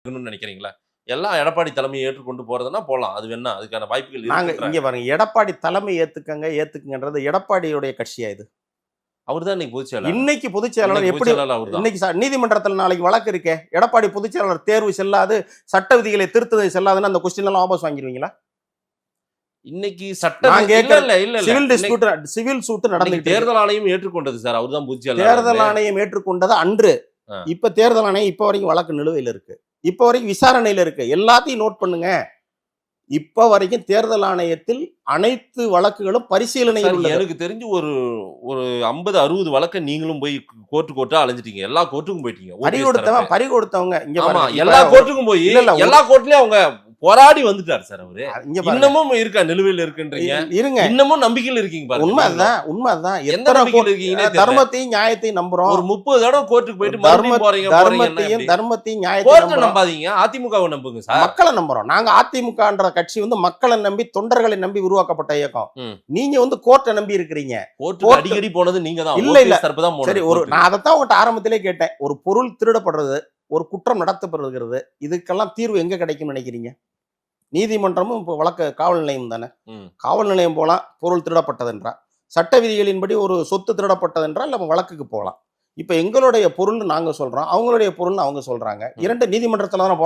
இருக்கணும்னு நினைக்கிறீங்களா? எல்லாம் எடப்பாடி தலைமையை ஏற்றுக்கொண்டு போறதுன்னா போலாம். அது வேணா அதுக்கான வாய்ப்புகள் நாங்க இங்க பாருங்க எடப்பாடி தலைமை ஏத்துக்கங்க ஏத்துக்குங்கன்றது எடப்பாடியுடைய கட்சியா இது. அவர் தான் இன்னைக்கு பொதுச் செயலாளர். இன்னைக்கு பொதுச் செயலாளர் இன்னைக்கு எப்படி அவர்தான். இன்னைக்கு நீதிமன்றத்தில் நாளைக்கு வழக்கு இருக்கே எடப்பாடி பொதுச் செயலாளர் தேர்வு செல்லாது சட்ட விதிகளை திருத்தது செல்லாதுன்னு அந்த கொஸ்டின் எல்லாம் வாபஸ் வாங்கிடுவீங்களா இன்னைக்கு சட்ட இல்ல சிவில் டிஸ்பியூட் சிவில் சூட் இன்னைக்கு நடந்துட்டு இருக்கு. தேர்தல் ஆணையம் ஏற்றுக்கொண்டது சார். அவர் தான் தேர்தல் ஆணையம் ஏற்றுக்கொண்டது அன்று. இப்ப தேர்தல் ஆணையம் இப்ப வரைக்கும் வழக்கு நிலுவையில் இருக்கு. இப்ப வரைக்கும் விசாரணையில இருக்கு. எல்லாத்தையும் நோட் பண்ணுங்க. இப்ப வரைக்கும் தேர்தல் ஆணையத்தில் அனைத்து வழக்குகளும் உள்ளது. எனக்கு தெரிஞ்சு ஒரு ஒரு ஐம்பது அறுபது வழக்க நீங்களும் போய் கோர்ட்டு கோர்ட்டா அலைஞ்சிட்டீங்க. எல்லா கோர்ட்டுக்கும் போயிட்டீங்க. பறி தரப்பு. பறி கொடுத்தவங்க இங்க எல்லா கோர்ட்டுக்கும் போய் இல்ல, இல்ல, ஒரு- எல்லா கோர்ட்லயும் அவங்க போராடி வந்துட்டார் சார் அவரு. இன்னமும் இருக்கா நிலுவையில் இருக்குன்றீங்க? இருங்க. இன்னமும் நம்பிக்கையில் இருக்கீங்க பாருங்க. உண்மை அதுதான் உண்மை அதுதான் எந்த நம்பிக்கையில் தெரியல. தர்மத்தையும் நியாயத்தையும் நம்புறோம். ஒரு முப்பது தடவை கோர்ட்டுக்கு போயிட்டு மறுபடியும் போறீங்க தர்மத்தையும் தர்மத்தையும் நியாயத்தையும் நம்பாதீங்க. அதிமுகவை நம்புங்க சார். மக்களை நம்புறோம். நாங்க அதிமுகன்ற கட்சி வந்து மக்களை நம்பி தொண்டர்களை நம்பி உருவாக்கப்பட்ட இயக்கம். நீங்க வந்து கோர்ட்டை நம்பி இருக்கிறீங்க. அடிக்கடி போனது நீங்க தான். இல்ல, இல்ல. சரி ஒரு. நான் அதைத்தான் உங்கள்கிட்ட ஆரம்பத்திலே கேட்டேன். ஒரு பொருள் திருடப்படுறது ஒரு குற்றம் நடத்தப்படுகிறது இதுக்கெல்லாம் தீர்வு எங்க கிடைக்கும்னு நினைக்கிறீங்க? நீதிமன்றமும் இப்போ வழக்கு காவல் நிலையம் தானே. காவல் நிலையம் போகலாம் பொருள் திருடப்பட்டதென்றா? சட்ட விதிகளின்படி ஒரு சொத்து திருடப்பட்டதென்றால் நம்ம வழக்குக்கு போகலாம் இப்போ எங்களுடைய பொருள்னு நாங்க சொல்றோம் அவங்களுடைய பொருள்னு அவங்க சொல்றாங்க. இரண்டு நீதிமன்றத்துல தானே